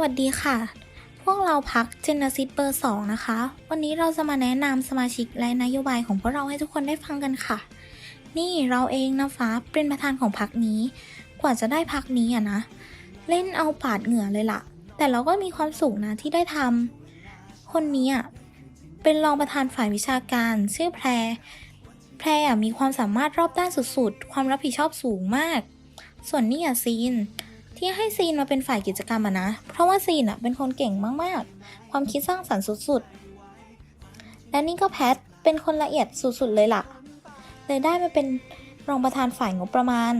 วัสดีค่ะ พวกเราพักเจนซิตเบอร์2นะคะ วันนี้เราจะมาแนะนำสมาชิกและนโยบายของพวกเราให้ทุกคนได้ฟังกันค่ะ นี่เราเองนะฟ้าเป็นประธานของพักนี้ กว่าจะได้พักนี้อะนะ เล่นเอาปาดเหงื่อเลยล่ะ แต่เราก็มีความสุขนะที่ได้ทำคนนี้อะเป็นรองประธานฝ่ายวิชาการ ชื่อแพร แพรอะมีความสามารถรอบด้านสุดๆ ความรับผิดชอบสูงมาก ส่วนนี่อะซีน ที่ให้ซีนมาเป็นฝ่ายกิจกรรมอะนะ เพราะว่าซีนอะเป็นคนเก่งมากๆ ความคิดสร้างสรรค์สุดๆ และนี่ก็แพทเป็นคนละเอียดสุดๆเลยล่ะ เลยได้มาเป็นรองประธานฝ่ายงบประมาณ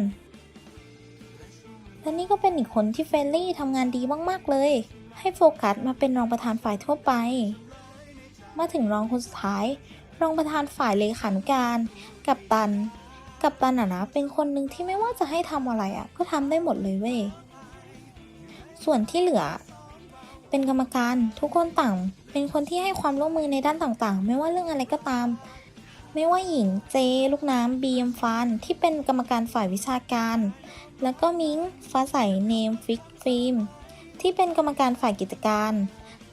และนี่ก็เป็นอีกคนที่เฟรนลี่ทำงานดีมากๆเลย ให้โฟกัสมาเป็นรองประธานฝ่ายทั่วไป มาถึงรองคนสุดท้าย รองประธานฝ่ายเลขานุการ กับตัน กับตันอะนะ เป็นคนหนึ่งที่ไม่ว่าจะให้ทำอะไรอะก็ทำได้หมดเลยเว้ย ส่วนที่เหลือ เป็นกรรมการทุกคนต่าง เป็นคนที่ให้ความร่วมมือในด้านต่างๆ ไม่ว่าเรื่องอะไรก็ตาม ไม่ว่าหญิงเจ ลูกน้ำบีมฟานที่เป็นกรรมการฝ่ายวิชาการ แล้วก็มิงฟ้าใสเนมฟิกฟิล์มที่เป็นกรรมการฝ่ายกิจการ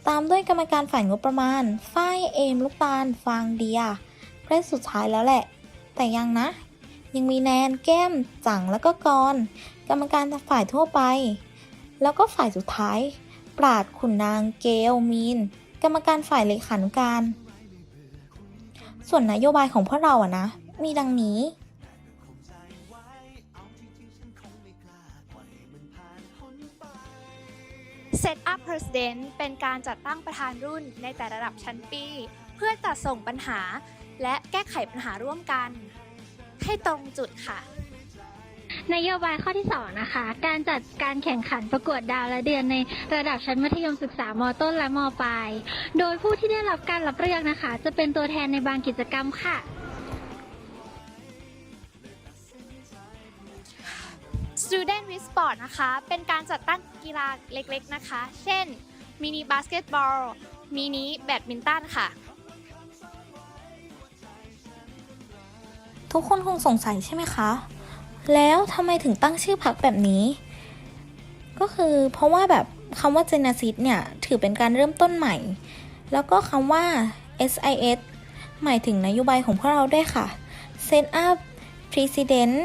ตามด้วยกรรมการฝ่ายงบประมาณ ฝ้ายเอม ลูกตาล ฟางเดียและสุดท้ายแล้วแหละ แต่ยังนะ ยังมีแนน แก้ม จัง แล้วก็กร กรรมการฝ่ายทั่วไป แล้วก็ฝ่ายสุดท้าย ปราดขุนนางเกลมีน กรรมการฝ่ายเลขานุการ ส่วนนโยบายของพวกเราอะนะ มีดังนี้ Set up President เป็นการจัดตั้งประธานรุ่นในแต่ระดับชั้นปี เพื่อจัดส่งปัญหาและแก้ไขปัญหาร่วมกัน ให้ตรงจุดค่ะ นโยบายข้อที่ 2 นะคะ การจัดการแข่งขันประกวดดาวและเดือนในระดับชั้นมัธยมศึกษามต้นและมปลาย โดยผู้ที่ได้รับการรับเลือกนะคะ จะเป็นตัวแทนในบางกิจกรรมค่ะ Student with Sport นะคะ เป็นการจัดตั้งกีฬาเล็กๆนะคะ เช่น มินิบาสเกตบอล มินิแบดมินตันค่ะ ทุกคนคงสงสัยใช่ไหมคะ แล้วทำไมถึงตั้งชื่อพักแบบนี้ ก็คือเพราะว่าแบบคำว่า Genesis เนี่ย ถือเป็นการเริ่มต้นใหม่ แล้วก็คำว่า SIS หมายถึงนโยบายของพวกเราด้วยค่ะ Set up President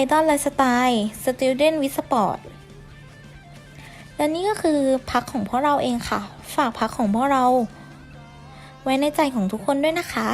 Idol Lifestyle Student with Sport และนี่ก็คือพักของพวกเราเองค่ะ ฝากพักของพวกเรา ไว้ในใจของทุกคนด้วยนะคะ